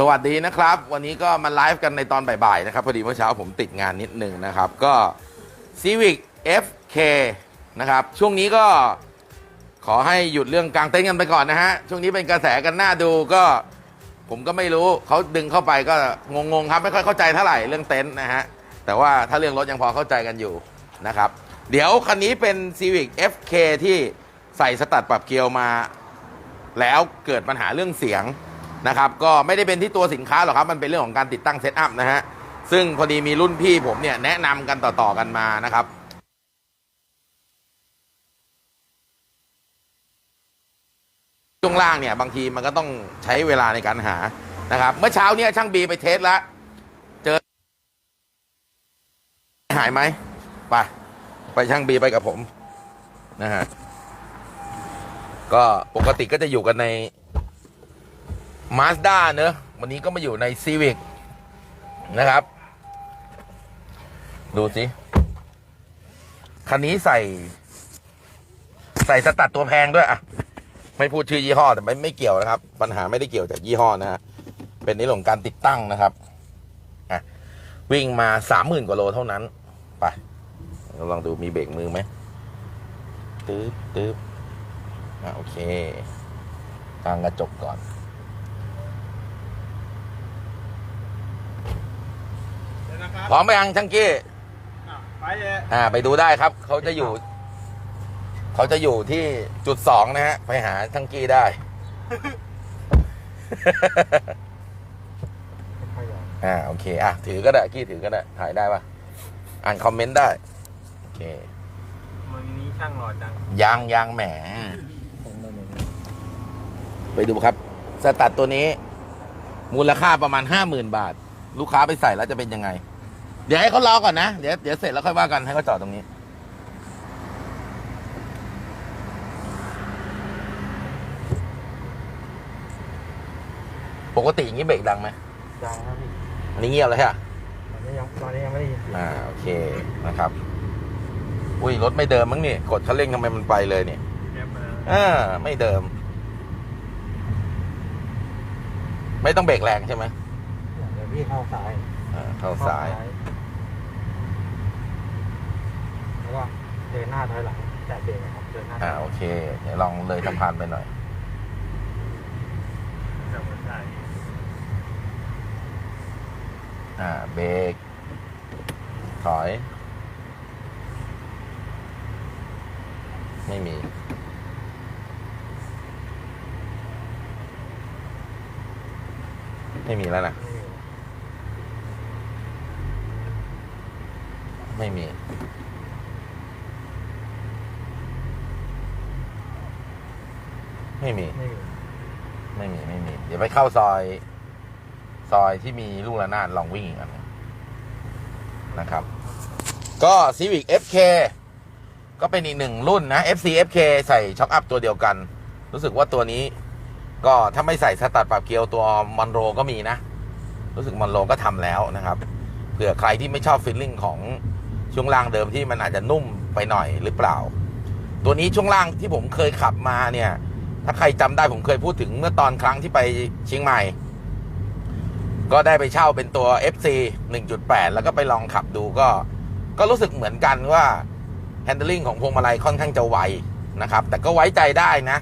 สวัสดีนะครับ วันนี้ก็มาไลฟ์กันในตอนบ่ายๆนะครับ พอดีเมื่อเช้าผมติดงานนิดนึงนะครับ ก็ Civic FK นะครับ ช่วงนี้ก็ขอให้หยุดเรื่องกางเต็นท์กันไปก่อนนะฮะ ช่วงนี้เป็นกระแสกันหน้าดูก็ ผมก็ไม่รู้เขาดึงเข้าไปก็งงๆครับ ไม่ค่อยเข้าใจเท่าไหร่เรื่องเต็นท์นะฮะ แต่ว่าถ้าเรื่องรถยังพอเข้าใจกันอยู่นะครับ เดี๋ยวคันนี้เป็น Civic FK ที่ใส่สตัดปรับเกียร์มา แล้วเกิดปัญหาเรื่องเสียง นะครับก็ไม่ได้เป็นที่ตัวสินค้าหรอกครับ มันเป็นเรื่องของการติดตั้งเซตอัพนะฮะซึ่งพอดีมีรุ่นพี่ผมเนี่ยแนะนำกันต่อๆกันมานะครับช่วงล่างเนี่ยบางทีมันก็ต้องใช้เวลาในการหานะครับ เมื่อเช้าเนี่ยช่างบีไปเทสแล้วเจอ หายไหมไปไปช่างบีไปกับผมนะฮะก็ปกติก็จะอยู่กันใน Mazda เนอะวันนี้ก็มาอยู่ใน Civic นะครับ ดูสิ คันนี้ใส่ ใส่สตัดตัวแพงด้วยอะไม่พูดชื่อยี่ห้อแต่ไม่ไม่เกี่ยวนะครับ ปัญหาไม่ได้เกี่ยวจากยี่ห้อนะฮะเป็นในเรื่องการติดตั้งนะครับอะวิ่งมาสามหมื่นกว่าโลเท่านั้น ไปลองดูมีเบรกมือไหมตึ๊บตึ๊บอะโอเคกางกระจกก่อน เดี๋ยวนะครับ พร้อมไหมยังชังกี้อะไปเลยอ่า ไปดูได้ครับ เขาจะอยู่ เขาจะอยู่ที่จุดสองนะฮะ ไปหาชังกี้ได้อ่าโอเค อะ ถือก็ได้ กี้ถือก็ได้ ถ่ายได้ปะอ่านคอมเมนต์ได้ โอเคมือนี้ช่างหล่อจังยางยางแหม ไปดูครับ สตัดตัวนี้ มูลค่าประมาณห้าหมื่นบาท ลูกค้าไปใส่แล้วจะเป็นยังไง เดี๋ยวให้เขารอก่อนนะ เดี๋ยวเดี๋ยวเสร็จแล้วค่อยว่ากันให้เขาจอดตรงนี้ ปกติอย่างนี้เบรกดังไหมดังครับพี่อันนี้เงียบเลยฮะ ตอนนี้ยังตอนนี้ยังไม่ได้ยินเสียงอ่าโอเคนะครับ อุ้ยรถไม่เดิมมั้งนี่กดคันเร่งทำไมมันไปเลยเนี่ยเก็บมาอ่าไม่เดิม ไม่ต้องเบรกแรงใช่ไหมเดี๋ยวพี่เข้าซ้ายอ่าเข้าซ้ายแล้วก็เดินหน้าถอยหลังแตะเบรกครับเดินหน้าอ่าโอเคเดี๋ยวลองเลยสะพานไปหน่อยอ่าเบรกถอย ไม่มี ไม่มีแล้วนะ ไม่มีไม่มี ไม่มีไม่มีไม่มี เดี๋ยวไปเข้าซอย ซอยที่มีลูกระนาดลองวิ่งอีกอันหนึ่งนะครับ ก็ Civic FK ก็เป็นอีกหนึ่งรุ่นนะ FC FK ใส่ช็อคอัพตัวเดียวกัน รู้สึกว่าตัวนี้ ก็ถ้าไม่ใส่สตัดปรับเกียวตัวมอนโรก็มีนะ รู้สึกมอนโรก็ทำแล้วนะครับเผื่อใครที่ไม่ชอบฟีลลิ่งของช่วงล่างเดิมที่มันอาจจะนุ่มไปหน่อยหรือเปล่า ตัวนี้ช่วงล่างที่ผมเคยขับมาเนี่ย ถ้าใครจำได้ผมเคยพูดถึงเมื่อตอนครั้งที่ไปเชียงใหม่ ก็ได้ไปเช่าเป็นตัว FC 1.8 แล้วก็ไปลองขับดูก็ ก็รู้สึกเหมือนกันว่า handling ของพวงมาลัยค่อนข้างจะไวนะครับ แต่ก็ไว้ใจได้นะ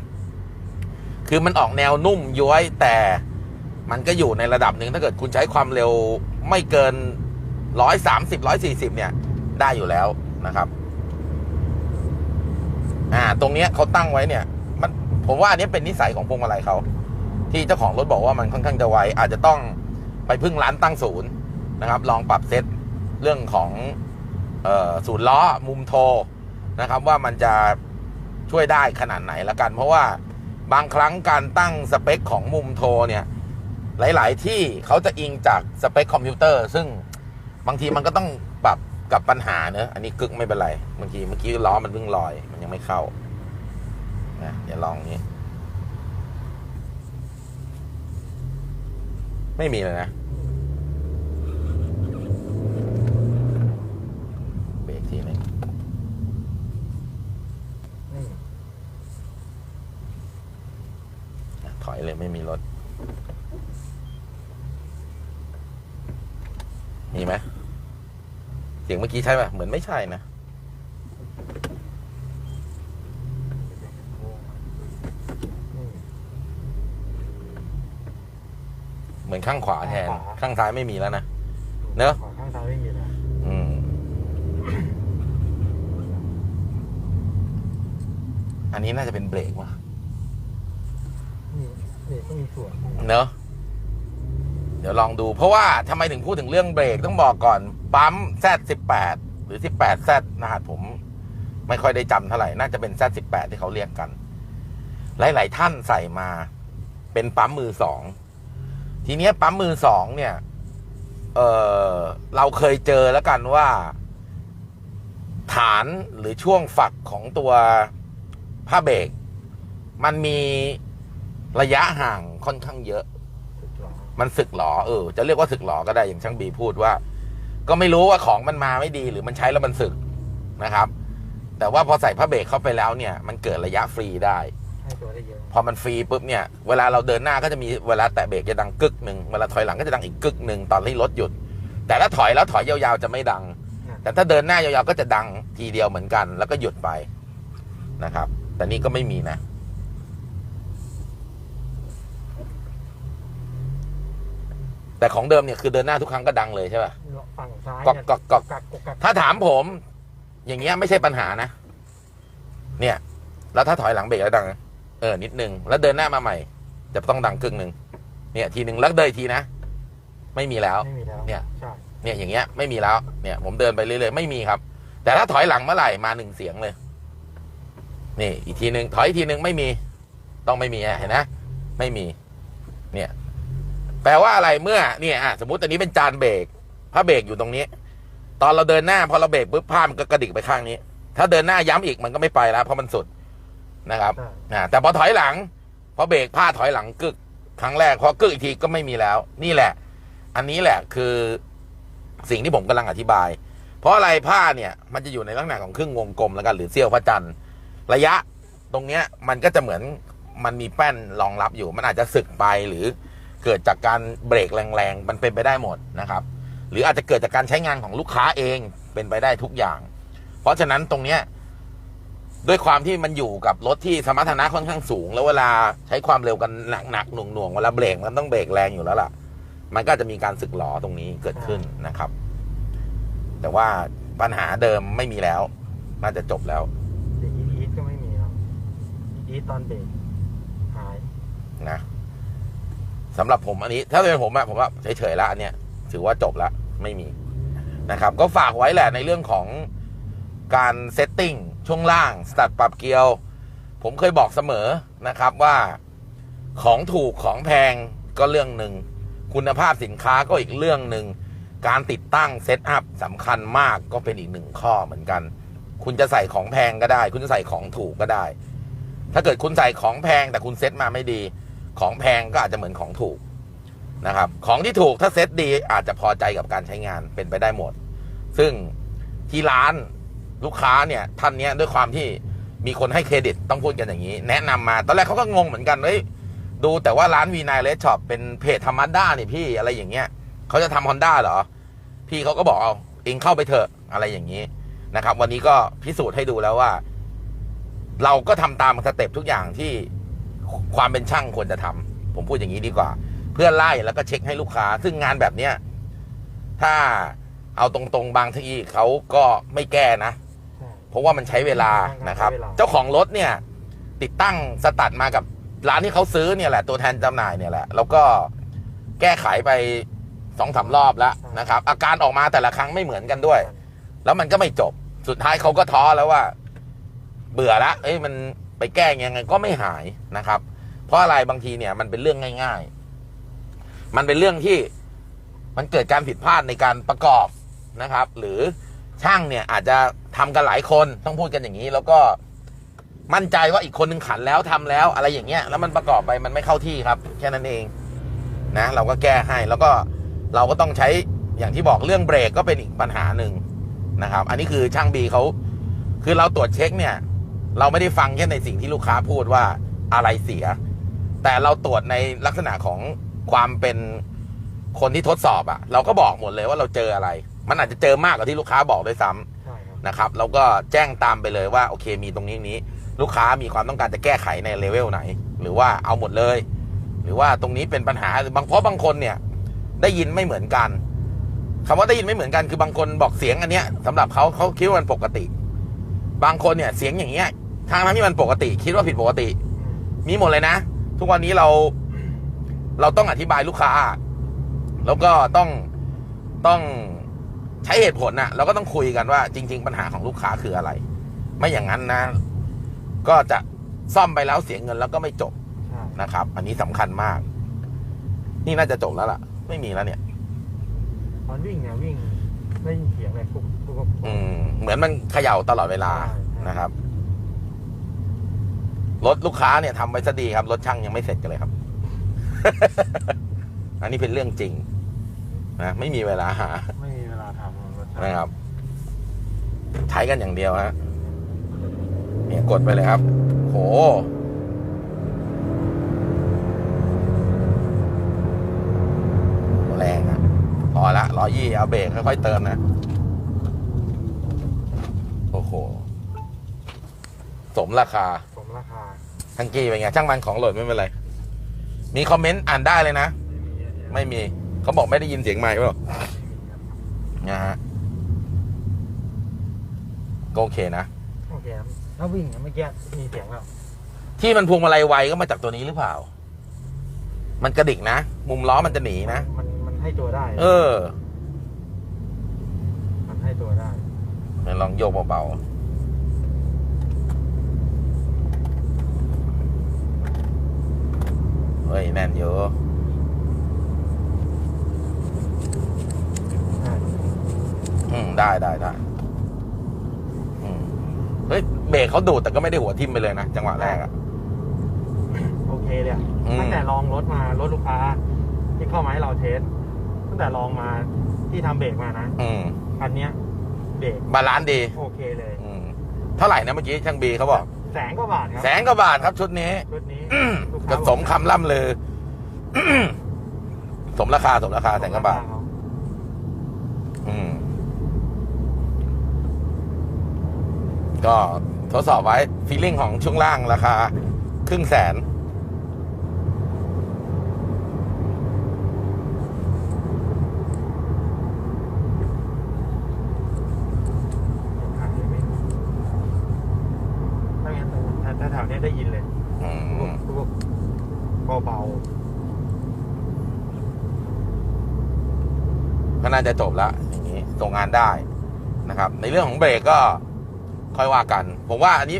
คือมันออกแนวนุ่มย้วยแต่มันก็อยู่ในระดับหนึ่งถ้าเกิดคุณใช้ความเร็วไม่เกิน 130 140 เนี่ย ได้อยู่แล้วนะครับ อ่า ตรงเนี้ยเขาตั้งไว้เนี่ย ผมว่าอันนี้เป็นนิสัยของพวงมาลัยเขา ที่เจ้าของรถบอกว่ามันค่อนข้างจะไวอาจจะต้องไปพึ่งร้านตั้งศูนย์นะครับ ลองปรับเซตเรื่องของศูนย์ล้อมุมโทนะครับ ว่ามันจะช่วยได้ขนาดไหนละกัน เพราะว่าบางครั้งการตั้งสเปคของมุมโทเนี่ยหลาย ๆ ที่เขาจะอิงจากสเปคคอมพิวเตอร์ ซึ่งบางทีมันก็ต้องปรับกับปัญหาเนอะอันนี้กึกไม่เป็นไรบางทีเมื่อกี้ล้อมันเพิ่งลอย มันยังไม่เข้า นะเดี๋ยวลองนี้ ไม่มีเลยนะ เบรกทีหนึงไม่มีอะถอยเลยไม่มีรถ มีไหมเสียงเมื่อกี้ใช่ป่ะ เหมือนไม่ใช่นะ นี่ เห มือนข้างขวาแทนข้างขวาข้างซ้ายไม่มีแล้วนะ เนอะ ขวาข้างซ้ายไม่มีแล้วอืม อันนี้น่าจะเป็นเบรกว่ะ นี่นี่ก็มีส่วนเนอะ เดี๋ยวลองดู เพราะว่าทำไมถึงพูดถึงเรื่องเบรกต้องบอกก่อน ปั๊ม Z18 หรือ 18Z นะฮะผม ไม่ค่อยได้จำเท่าไหร่ น่าจะเป็น Z18 ที่เขาเรียกกัน หลาย ๆ ท่านใส่มา เป็นปั๊มมือสอง ทีเนี้ยปั๊มมือสองเนี่ย เออเราเคยเจอแล้วกันว่า ฐานหรือช่วงฝักของตัวผ้าเบรกมันมีระยะห่างค่อนข้างเยอะ มันสึกหรอเออ จะเรียกว่าสึกหรอก็ได้อย่างช่างบีพูดว่า ก็ไม่รู้ว่าของมันมาไม่ดี หรือมันใช้แล้วมันสึกนะครับ แต่ว่าพอใส่ผ้าเบรกเข้าไปแล้วเนี่ย มันเกิดระยะฟรีได้ ให้ตัวได้เยอะพอมันฟรีปุ๊บเนี่ยเวลาเราเดินหน้าก็จะมีเวลาแตะเบรกจะดังกึกหนึ่งเวลาถอยหลังก็จะดังอีกกึกหนึ่งตอนที่รถหยุด แต่ถ้าถอยแล้วถอยยาวๆจะไม่ดัง แต่ถ้าเดินหน้ายาวๆก็จะดังทีเดียวเหมือนกัน แล้วก็หยุดไปนะครับ แต่นี่ก็ไม่มีนะแต่ของเดิมเนี่ยคือเดินหน้าทุกครั้งก็ดังเลยใช่ป่ะฝั่งซ้ายก๊อกเนี่ยก๊อกก๊อกกักกักกักถ้าถามผม อย่างเงี้ยไม่ใช่ปัญหานะ เนี่ย แล้วถ้าถอยหลังเบรกแล้วดังเออนิดนึง แล้วเดินหน้ามาใหม่ จะต้องดังครึ่งหนึ่งเนี่ยทีหนึ่งแล้วเดินอีกทีนะ ไม่มีแล้ว ไม่มีแล้วเนี่ย ใช่เนี่ยอย่างเงี้ยไม่มีแล้ว เนี่ยผมเดินไปเรื่อยๆไม่มีครับ แต่ถ้าถอยหลังเมื่อไหร่มาหนึ่งเสียงเลย นี่ อีกทีหนึ่งถอยอีกทีหนึ่งไม่มี ต้องไม่มีอะเห็นนะไม่มี เนี่ย แปลว่าอะไรเมื่อเนี่ยอะสมมติอันนี้เป็นจานเบรกผ้าเบรกอยู่ตรงนี้ ตอนเราเดินหน้าพอเราเบรกปุ๊บผ้ามันก็กระดิกไปข้างนี้ ถ้าเดินหน้าย้ำอีกมันก็ไม่ไปแล้วเพราะมันสุด นะครับใช่อ่าแต่พอถอยหลังพอเบรกผ้าถอยหลังกึก ครั้งแรกพอกึกอีกทีก็ไม่มีแล้ว นี่แหละ อันนี้แหละคือสิ่งที่ผมกำลังอธิบาย เพราะอะไรผ้าเนี่ย มันจะอยู่ในลักษณะของครึ่งวงกลมแล้วกันหรือเสี้ยวพระจันทร์ระยะตรงเนี้ยมันก็จะเหมือนมันมีแป้นรองรับอยู่ มันอาจจะสึกไปหรือเกิดจากการเบรกแรงๆ มันเป็นไปได้หมดนะครับ หรืออาจจะเกิดจากการใช้งานของลูกค้าเองเป็นไปได้ทุกอย่าง เพราะฉะนั้นตรงเนี้ย ด้วยความที่มันอยู่กับรถที่สมรรถนะค่อนข้างสูง แล้วเวลาใช้ความเร็วกันหนักๆหน่วงๆเวลาเบรกมันต้องเบรกแรงอยู่แล้วล่ะ มันก็จะมีการสึกหลอตรงนี้เกิดขึ้นนะครับ แต่ว่าปัญหาเดิมไม่มีแล้ว น่าจะจบแล้วเด็กอีทอีทก็ไม่มีแล้วอีทตอนเบรกหายนะสำหรับผมอันนี้ ถ้าเป็นผมอะผมว่าเฉยๆแล้วอันเนี้ยถือว่าจบแล้วไม่มีนะครับ ก็ฝากไว้แหละในเรื่องของการเซตติ้ง ช่วงล่างสตัดปรับเกียว ผมเคยบอกเสมอนะครับว่าของถูกของแพงก็เรื่องหนึ่ง คุณภาพสินค้าก็อีกเรื่องหนึ่ง การติดตั้งเซตอัพสำคัญมากก็เป็นอีกหนึ่งข้อเหมือนกัน คุณจะใส่ของแพงก็ได้ คุณจะใส่ของถูกก็ได้ ถ้าเกิดคุณใส่ของแพงแต่คุณเซตมาไม่ดี ของแพงก็อาจจะเหมือนของถูกนะครับ ของที่ถูกถ้าเซตดีอาจจะพอใจกับการใช้งานเป็นไปได้หมด ซึ่งที่ร้าน ลูกค้าเนี่ยท่านเนี้ยด้วยความที่มีคนให้เครดิตต้องพูดกันอย่างนี้ แนะนำมาตอนแรกเขาก็งงเหมือนกันเฮ้ยดูแต่ว่าร้านวีนายเลสช็อปเป็นเพจธรรมด้านี่พี่อะไรอย่างเงี้ยเขาจะทำฮอนด้าเหรอ พี่เขาก็บอกเอาเองเข้าไปเถอะอะไรอย่างนี้นะครับ วันนี้ก็พิสูจน์ให้ดูแล้วว่า เราก็ทำตามสเต็ปทุกอย่างที่ความเป็นช่างควรจะทำผมพูดอย่างนี้ดีกว่า เพื่อไล่แล้วก็เช็คให้ลูกค้า ซึ่งงานแบบเนี้ยถ้าเอาตรงๆบางทีเขาก็ไม่แก้นะ เพราะว่ามันใช้เวลานะครับใช้เวลาเจ้าของรถเนี่ย ติดตั้งสตัดมากับร้านที่เขาซื้อเนี่ยแหละตัวแทนจำหน่ายเนี่ยแหละ แล้วก็แก้ไขไปสองสามรอบแล้วนะครับ อาการออกมาแต่ละครั้งไม่เหมือนกันด้วย แล้วมันก็ไม่จบสุดท้ายเขาก็ท้อแล้วว่า เบื่อละเอ้ยมันไปแก้ยังไงก็ไม่หายนะครับ เพราะอะไรบางทีเนี่ยมันเป็นเรื่องง่าย ๆ มันเป็นเรื่องที่มันเกิดการผิดพลาดในการประกอบนะครับ หรือช่างเนี่ยอาจจะ ทำกันหลายคนต้องพูดกันอย่างนี้ แล้วก็มั่นใจว่าอีกคนหนึ่งขันแล้วทำแล้วอะไรอย่างเงี้ยแล้วมันประกอบไปมันไม่เข้าที่ครับ แค่นั้นเองนะ เราก็แก้ให้แล้วก็เราก็ต้องใช้อย่างที่บอกเรื่องเบรกก็เป็นอีกปัญหาหนึ่งนะครับ อันนี้คือช่างบีเขาคือเราตรวจเช็คเนี่ย เราไม่ได้ฟังแค่ในสิ่งที่ลูกค้าพูดว่าอะไรเสีย แต่เราตรวจในลักษณะของความเป็นคนที่ทดสอบอะเราก็บอกหมดเลยว่าเราเจออะไร มันอาจจะเจอมากกว่าที่ลูกค้าบอกด้วยซ้ำใช่ครับ นะครับเราก็แจ้งตามไปเลยว่าโอเคมีตรงนี้นี้ ลูกค้ามีความต้องการจะแก้ไขในเลเวลไหน หรือว่าเอาหมดเลย หรือว่าตรงนี้เป็นปัญหาบางเพราะบางคนเนี่ยได้ยินไม่เหมือนกันคำว่าได้ยินไม่เหมือนกันคือบางคนบอกเสียงอันเนี้ยสำหรับเขาเขาคิดว่ามันปกติ บางคนเนี่ยเสียงอย่างเงี้ยทางนั้นที่มันปกติ คิดว่าผิดปกติ มีหมดเลยนะ ทุกวันนี้เราเราต้องอธิบายลูกค้า แล้วก็ต้องต้อง ใช้เหตุผลนะเราก็ต้องคุยกันว่า จริง ๆ ปัญหาของลูกค้าคืออะไร ไม่อย่างนั้นนะ ก็จะซ่อมไปแล้วเสียเงินแล้วก็ไม่จบใช่นะครับ อันนี้สำคัญมาก นี่น่าจะจบแล้วล่ะ ไม่มีแล้วเนี่ยตอนวิ่งเนี่ยวิ่งได้ยินเสียงเลยปุ๊บปุ๊บปุ๊บอืมเหมือนมันเขย่าตลอดเวลาใช่ใช่นะครับรถลูกค้าเนี่ยทำไว้ซะดีครับรถช่างยังไม่เสร็จกันเลยครับ อันนี้เป็นเรื่องจริงนะไม่มีเวลาหาไม่มีเวลาทำรถ นะครับใช้กันอย่างเดียวฮะเนี่ยกดไปเลยครับ โหแรงอะพอละร้อยยี่เอาเบรกค่อยๆเติมนะ โอ้โห สมราคา สมราคา ทั้งกี้เป็นไง ช่างมันของโหลดไม่เป็นไร มีคอมเมนต์อ่านได้เลยนะ ไม่มี เขาบอกไม่ได้ยินเสียงไมค์เปล่านะฮะ ก็โอเคนะ โอเคครับถ้าวิ่งเนี่ยเมื่อกี้มีเสียงแล้วที่มันพวงมาลัยไวก็มาจากตัวนี้หรือเปล่า มันกระดิกนะ มุมล้อมันจะหนีนะ มันมันให้ตัวได้เออ มันให้ตัวได้เดี๋ยวลองโยกเบาๆเฮ้ยแน่นอยู่ใช่อืมได้ได้ได้อืมเฮ้ยเบรกเขาดูดแต่ก็ไม่ได้หัวทิ่มไปเลยนะจังหวะแรกอะ โอเคเลยอะอืม ตั้งแต่ลองรถมารถลูกค้า ที่เข้ามาให้เราเทสตั้งแต่ลองมาที่ทำเบรกมานะอืมคันเนี้ยเบรกบาลานซ์ดี โอเคเลย อืมเท่าไหร่นะเมื่อกี้ช่างบีเขาบอก แสนกว่าบาทครับแสนกว่าบาทครับชุดนี้ ชุดนี้อืมลูก็ค้าสมคำล่ำลือ สมราคาสมราคาแสนกว่าบาทเข อืม ก็ทดสอบไว้ฟีลลิ่งของช่วงล่างราคาครึ่งแสนคันนี้ไม่ถ้างั้นถ้าถ้าแถวเนี้ยได้ยินเลยอืมพวกพวกเบาก็น่าจะจบละอย่างนี้ส่งงานได้นะครับ ในเรื่องของเบรกก็ ค่อยว่ากัน ผมว่าอันนี้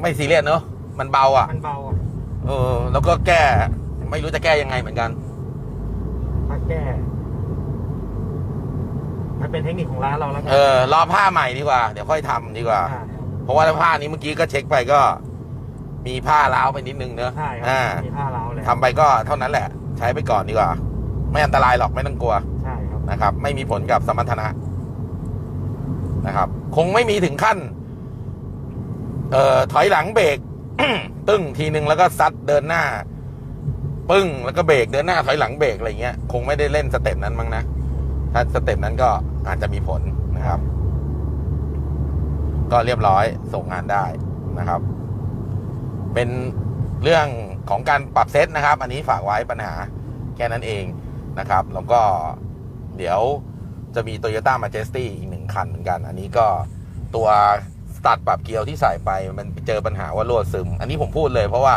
ไม่ซีเรียสเนอะมันเบาอะๆมันเบาอะเออ แล้วก็แก้ ไม่รู้จะแก้ยังไงเหมือนกัน ถ้าแก้ มันเป็นเทคนิคของร้านเราแล้วกัเออรอผ้าใหม่ดีกว่า เดี๋ยวค่อยทำดีกว่าใช่เพราะว่าผ้านี้เมื่อกี้ก็เช็คไปก็ มีผ้าร้าวไปนิดนึงเนอะใช่ครัอ่ามีผ้าเล้าเลยทำไปก็เท่านั้นแหละ ใช้ไปก่อนดีกว่า ไม่อันตรายหรอกไม่ต้องกลัวใช่ครับนะครับ ไม่มีผลกับสมรรถนะ นะครับ คงไม่มีถึงขั้น เอ่อถอยหลังเบรกตึ้งทีนึงแล้วก็ซัดเดินหน้า ปึ้งแล้วก็เบรกเดินหน้าถอยหลังเบรกอะไรเงี้ยคงไม่ได้เล่นสเต็ปนั้นมั้งนะถ้าสเต็ปนั้นก็อาจจะมีผลนะครับ ก็เรียบร้อยส่งงานได้นะครับ เป็นเรื่องของการปรับเซตนะครับ อันนี้ฝากไว้ปัญหาแค่นั้นเองนะครับ แล้วก็เดี๋ยว จะมี Toyota Majesty อีกหนึ่งคันเหมือนกัน อันนี้ก็ตัวสตัดปรับเกียร์ที่ใส่ไปมันเจอปัญหาว่ารั่วซึม อันนี้ผมพูดเลยเพราะว่า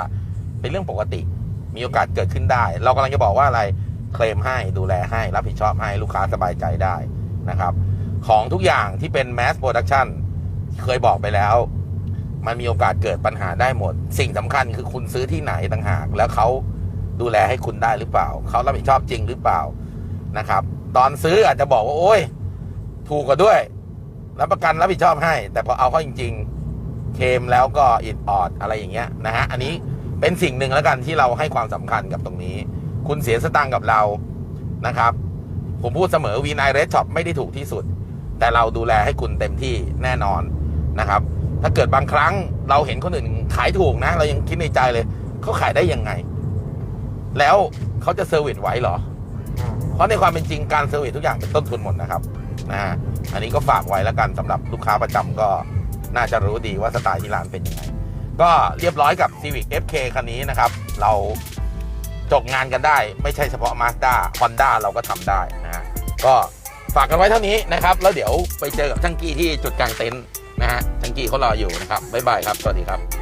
เป็นเรื่องปกติ มีโอกาสเกิดขึ้นได้ เรากำลังจะบอกว่าอะไรเคลมให้ดูแลให้รับผิดชอบให้ลูกค้าสบายใจได้นะครับ ของทุกอย่างที่เป็น mass production เคยบอกไปแล้ว มันมีโอกาสเกิดปัญหาได้หมด สิ่งสำคัญคือคุณซื้อที่ไหนต่างหาก แล้วเขาดูแลให้คุณได้หรือเปล่า เขารับผิดชอบจริงหรือเปล่านะครับ ตอนซื้ออาจจะบอกว่า โอ้ย ถูกกว่าด้วย รับประกันรับผิดชอบให้ แต่พอเอาเข้าจริง ๆ เคมแล้วก็อิดออดอะไรอย่างเงี้ยนะฮะ อันนี้เป็นสิ่งหนึ่งแล้วกันที่เราให้ความสำคัญกับตรงนี้ คุณเสียสตังค์กับเรานะครับ ผมพูดเสมอวีนายเรสช็อปไม่ได้ถูกที่สุด แต่เราดูแลให้คุณเต็มที่แน่นอนนะครับ ถ้าเกิดบางครั้งเราเห็นคนอื่นขายถูกนะ เรายังคิดในใจเลย เขาขายได้ยังไง แล้วเขาจะเซอร์วิสไหวหรอ เพราะในความเป็นจริงการเซอร์วิสทุกอย่างเป็นต้นทุนหมดนะครับนะฮะอันนี้ก็ฝากไว้แล้วกันสำหรับลูกค้าประจำก็น่าจะรู้ดีว่าสไตล์ที่ร้านเป็นยังไง ก็เรียบร้อยกับ Civic FK คันนี้นะครับ เราจบงานกันได้ ไม่ใช่เฉพาะ Mazda Honda เราก็ทำได้นะฮะก็ฝากกันไว้เท่านี้นะครับ แล้วเดี๋ยวไปเจอกับช่างกี้ที่จุดกลางเต็นท์นะฮะช่างกี้เขารออยู่นะครับบ๊ายบายครับ สวัสดีครับ